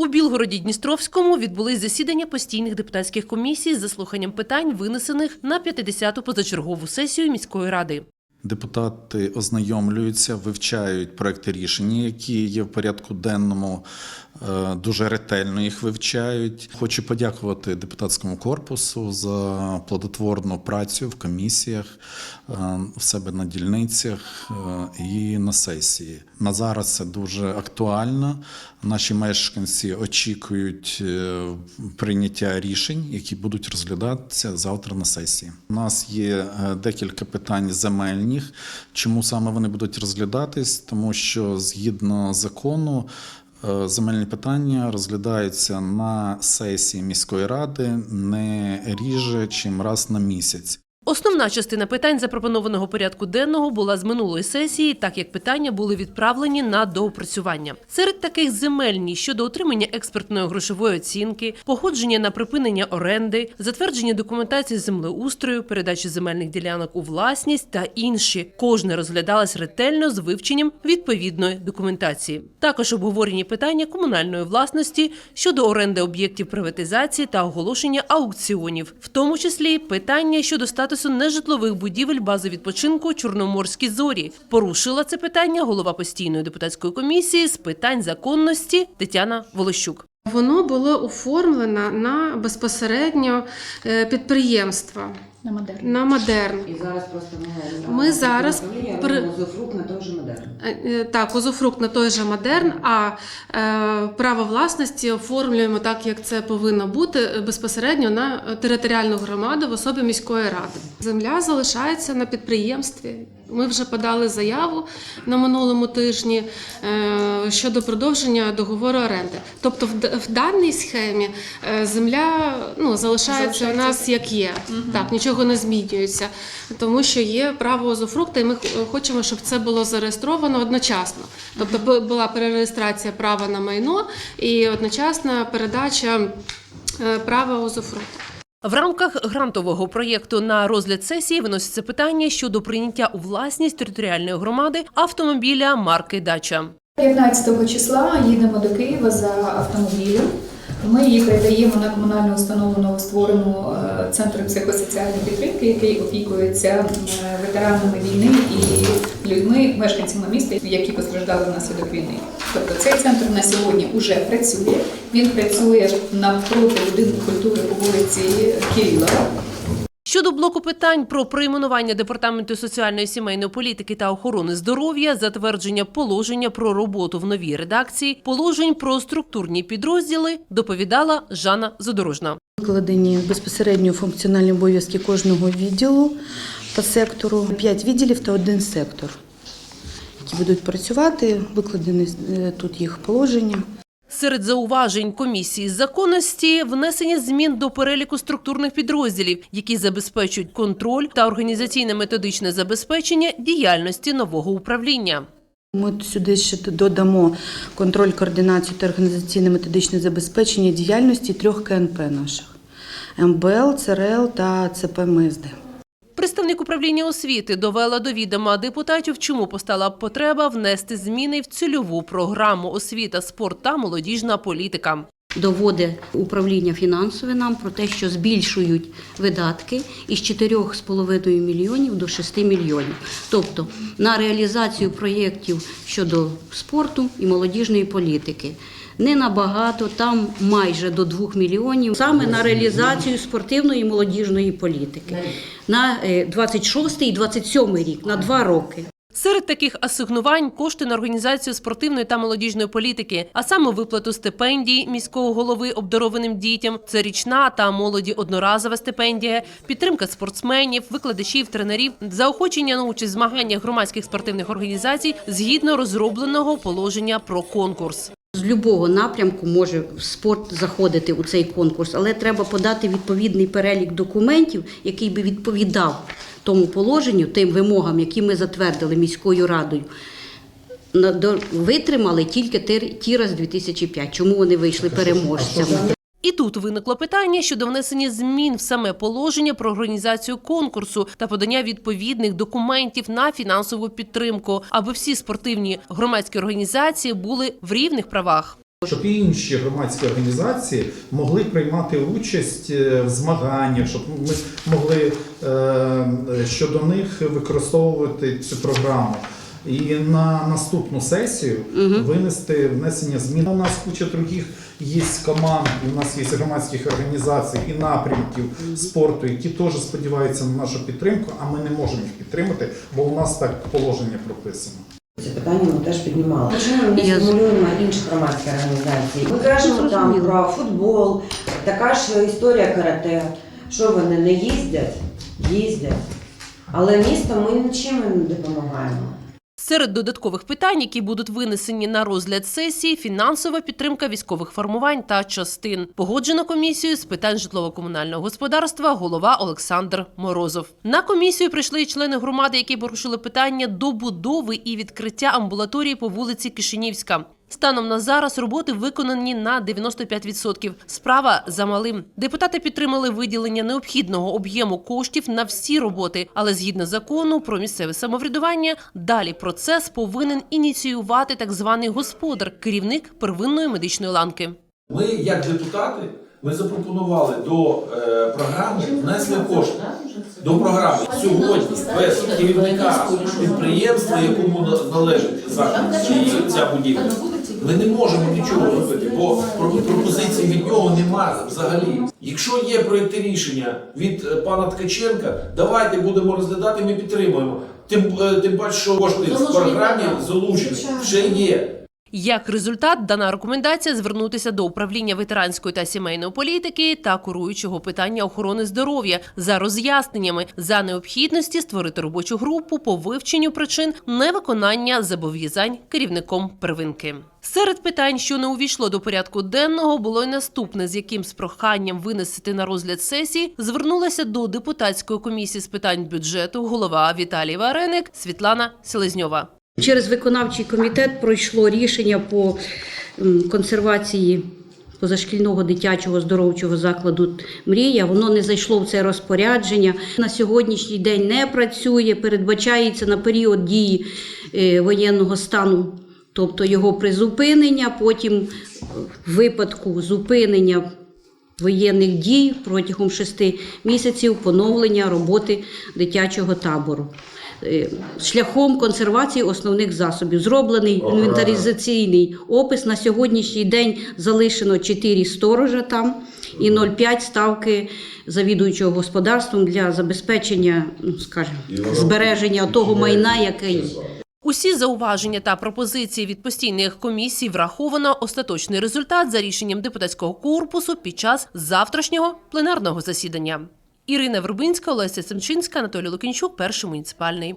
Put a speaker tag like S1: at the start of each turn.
S1: У Білгороді Дністровському відбулись засідання постійних депутатських комісій з заслуханням питань, винесених на 50-ту позачергову сесію міської ради.
S2: Депутати ознайомлюються, вивчають проекти рішення, які є в порядку денному, дуже ретельно їх вивчають. Хочу подякувати депутатському корпусу за плодотворну працю в комісіях, е, в себе на дільницях е, і на сесії. На зараз це дуже актуально. Наші мешканці очікують е, прийняття рішень, які будуть розглядатися завтра на сесії. У нас є е, декілька питань земельних. Чому саме вони будуть розглядатись? Тому що згідно закону. Е, Земельні питання розглядаються на сесії міської ради не ріже, чим раз на місяць.
S1: Основна частина питань запропонованого порядку денного була з минулої сесії, так як питання були відправлені на доопрацювання. Серед таких земельні щодо отримання експертної грошової оцінки, погодження на припинення оренди, затвердження документації землеустрою, передачі земельних ділянок у власність та інші. Кожне розглядалось ретельно з вивченням відповідної документації. Також обговорені питання комунальної власності щодо оренди об'єктів приватизації та оголошення аукціонів, в тому числі питання щодо статусу нежитлових будівель бази відпочинку Чорноморські зорі. Порушила це питання голова постійної депутатської комісії з питань законності Тетяна Волощук.
S3: Воно було оформлено на безпосередньо е, підприємства
S4: На модерн.
S3: на модерн.
S5: І зараз просто ми,
S3: Ми зараз при-
S5: при... на той же модерн.
S3: Е, е, Так, узуфрукт на той же модерн, а е, право власності оформлюємо так, як це повинно бути е, безпосередньо на територіальну громаду в особі міської ради. Земля залишається на підприємстві. Ми вже подали заяву на минулому тижні е, щодо продовження договору оренди. Тобто, в, в даній схемі е, земля ну, залишається у нас як є. Так, нічого не змінюється, тому що є право узуфрукта, і ми хочемо, щоб це було зареєстровано одночасно. Тобто бу- була перереєстрація права на майно і одночасна передача е, права узуфрукту.
S1: В рамках грантового проєкту на розгляд сесії виноситься питання щодо прийняття у власність територіальної громади автомобіля марки Дача.
S4: 15 числа їдемо до Києва за автомобілем. Ми її передаємо на комунальну установу новостворену е, центр психосоціальної підтримки, який опікується е, ветеранами війни і людьми, мешканцями міста, які постраждали внаслідок війни. Тобто цей центр на сьогодні вже працює. Він працює навпроти будинку культури по вулиці Кирилова.
S1: Щодо блоку питань про прийменування департаменту соціальної сімейної політики та охорони здоров'я, затвердження положення про роботу в новій редакції, положень про структурні підрозділи, доповідала Жанна Задорожна.
S6: Викладені безпосередньо функціональні обов'язки кожного відділу та сектору, п'ять відділів та один сектор, які будуть працювати. Викладені е, тут їх положення.
S1: Серед зауважень комісії законності внесення змін до переліку структурних підрозділів, які забезпечують контроль та організаційне-методичне забезпечення діяльності нового управління.
S6: Ми сюди ще додамо контроль, координацію та організаційне-методичне забезпечення діяльності трьох КНП наших МБЛ, ЦРЛ та ЦП.
S1: Представник управління освіти довела до відома депутатів, чому постала потреба внести зміни в цільову програму освіта, спорт та молодіжна політика.
S7: доводить управління фінансове нам про те, що збільшують видатки із 4,5 мільйонів до 6 мільйонів. Тобто на реалізацію проєктів щодо спорту і молодіжної політики. Не набагато, там майже до 2 мільйонів, саме на реалізацію спортивної і молодіжної політики. На е, 26 і 27 рік, на два роки.
S1: Серед таких асигнувань кошти на організацію спортивної та молодіжної політики, а саме виплату стипендій міського голови обдарованим дітям, це річна та молоді одноразова стипендія, підтримка спортсменів, викладачів, тренерів, заохочення на участь в змаганнях громадських спортивних організацій згідно розробленого положення про конкурс.
S7: З любого напрямку може спорт заходити у цей конкурс, але треба подати відповідний перелік документів, який би відповідав тому положенню, тим вимогам, які ми затвердили міською радою. Витримали тільки тир- тіра з 2005. Чому вони вийшли переможцями?
S1: І тут виникло питання щодо внесення змін в саме положення про організацію конкурсу та подання відповідних документів на фінансову підтримку, аби всі спортивні громадські організації були в рівних правах.
S2: Щоб інші громадські організації могли приймати участь е, в змаганнях, щоб ми могли е, щодо них використовувати цю програму. І на наступну сесію винести внесення змін. У нас куча других є команд, у нас є громадських організацій і напрямків спорту, які теж сподіваються на нашу підтримку, а ми не можемо їх підтримати, бо у нас так положення прописано.
S5: Це питання ми теж піднімали. Чому ми не стимулюємо інші громадські організації? Ми кажемо там про футбол, така ж історія карате. Що вони не їздять? Їздять. Але місто ми нічим не допомагаємо.
S1: Серед додаткових питань, які будуть винесені на розгляд сесії, фінансова підтримка військових формувань та частин. Погоджено комісію з питань житлово-комунального господарства голова Олександр Морозов. На комісію прийшли і члени громади, які порушили питання добудови і відкриття амбулаторії по вулиці Кишинівська. Станом на зараз роботи виконані на 95%. Справа за малим. Депутати підтримали виділення необхідного об'єму коштів на всі роботи, але згідно закону про місцеве самоврядування, далі процес повинен ініціювати так званий господар, керівник первинної медичної ланки.
S8: Ми, як депутати, ми запропонували до е, програми, внесли кошти. До програми. Сьогодні без керівника підприємства, якому належить заклад чи ця будівля, ми не можемо нічого робити, бо про- пропозицій від нього немає взагалі. Якщо є проєкти рішення від е, пана Ткаченка, давайте будемо розглядати, ми підтримуємо. Тим, е, тим паче, що кошти в програмі залучені. Вже є.
S1: Як результат, дана рекомендація звернутися до управління ветеранської та сімейної політики та куруючого питання охорони здоров'я за роз'ясненнями за необхідності створити робочу групу по вивченню причин невиконання зобов'язань керівником первинки. Серед питань, що не увійшло до порядку денного, було й наступне, з яким з проханням винести на розгляд сесії звернулася до депутатської комісії з питань бюджету голова Віталій Вареник Світлана Селезньова.
S7: Через виконавчий комітет пройшло рішення по консервації позашкільного дитячого оздоровчого закладу Мрія. Воно не зайшло в це розпорядження. На сьогоднішній день не працює, передбачається на період дії е, воєнного стану. Тобто його призупинення, потім в випадку зупинення воєнних дій протягом шести місяців поновлення роботи дитячого табору. Е, Шляхом консервації основних засобів зроблений інвентаризаційний опис. На сьогоднішній день залишено 4 сторожа там і 0,5 ставки завідуючого господарством для забезпечення, ну, скажімо, збереження того майна, яке є.
S1: Усі зауваження та пропозиції від постійних комісій враховано остаточний результат за рішенням депутатського корпусу під час завтрашнього пленарного засідання. Ірина Вербинська, Олеся Семчинська, Анатолій Лукінчук, перший муніципальний.